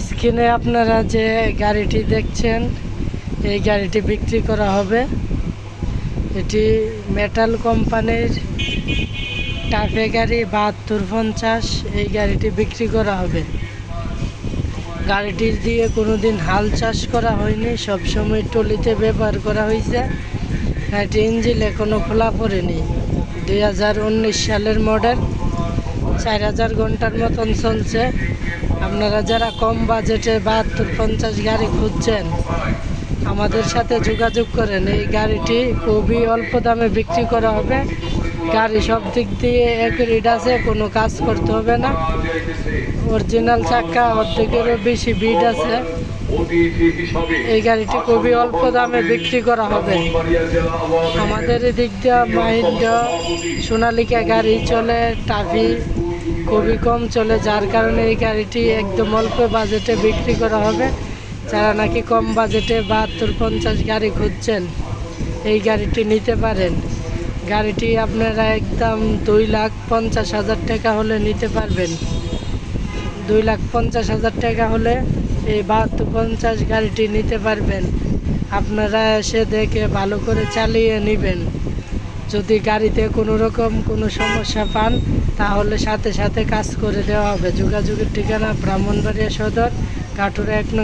স্ক্রিনে আপনারা যে গাড়িটি দেখছেন, এই গাড়িটি বিক্রি করা হবে। এটি মেটাল কোম্পানির টাফে গাড়ি, বাহাত্তর পঞ্চাশ, এই গাড়িটি বিক্রি করা হবে। গাড়িটি দিয়ে কোনো দিন হাল চাষ করা হয়নি, সবসময় টলিতে ব্যবহার করা হয়েছে। গাড়িটি ইঞ্জিন এখনও খোলা পড়েনি। দুই হাজার উনিশ সালের মডেল চার হাজার ঘণ্টার মতন চলছে। আপনারা যারা কম বাজেটে বাহাত্তর, পঞ্চাশ গাড়ি খুঁজছেন, আমাদের সাথে যোগাযোগ করেন। এই গাড়িটি খুবই অল্প দামে বিক্রি করা হবে। গাড়ি সব দিক দিয়ে অ্যাকুরেট আছে, কোনো কাজ করতে হবে না। অরিজিনাল চাক্কা অর্ধেকেরও বেশি বিড আছে। এই গাড়িটি খুবই অল্প দামে বিক্রি করা হবে। আমাদের এদিক দিয়ে মাহিন্দ্র, সোনালিকা গাড়ি চলে, টাভি খুবই কম চলে, যার কারণে এই গাড়িটি একদম অল্প বাজেটে বিক্রি করা হবে। যারা নাকি কম বাজেটে বাহাত্তর পঞ্চাশ গাড়ি খুঁজছেন, এই গাড়িটি নিতে পারেন। গাড়িটি আপনারা একদম দুই লাখ পঞ্চাশ হাজার টাকা হলে নিতে পারবেন। দুই লাখ পঞ্চাশ হাজার টাকা হলে এই বাহাত্তর পঞ্চাশ গাড়িটি নিতে পারবেন। আপনারা এসে দেখে ভালো করে চালিয়ে নেবেন। যদি গাড়িতে কোনো রকম কোনো সমস্যা পান, তাহলে সাথে সাথে কাজ করে দেওয়া হবে। যোগাযোগের ঠিকানা ব্রাহ্মণবাড়িয়া সদর, কাটুরা এক নং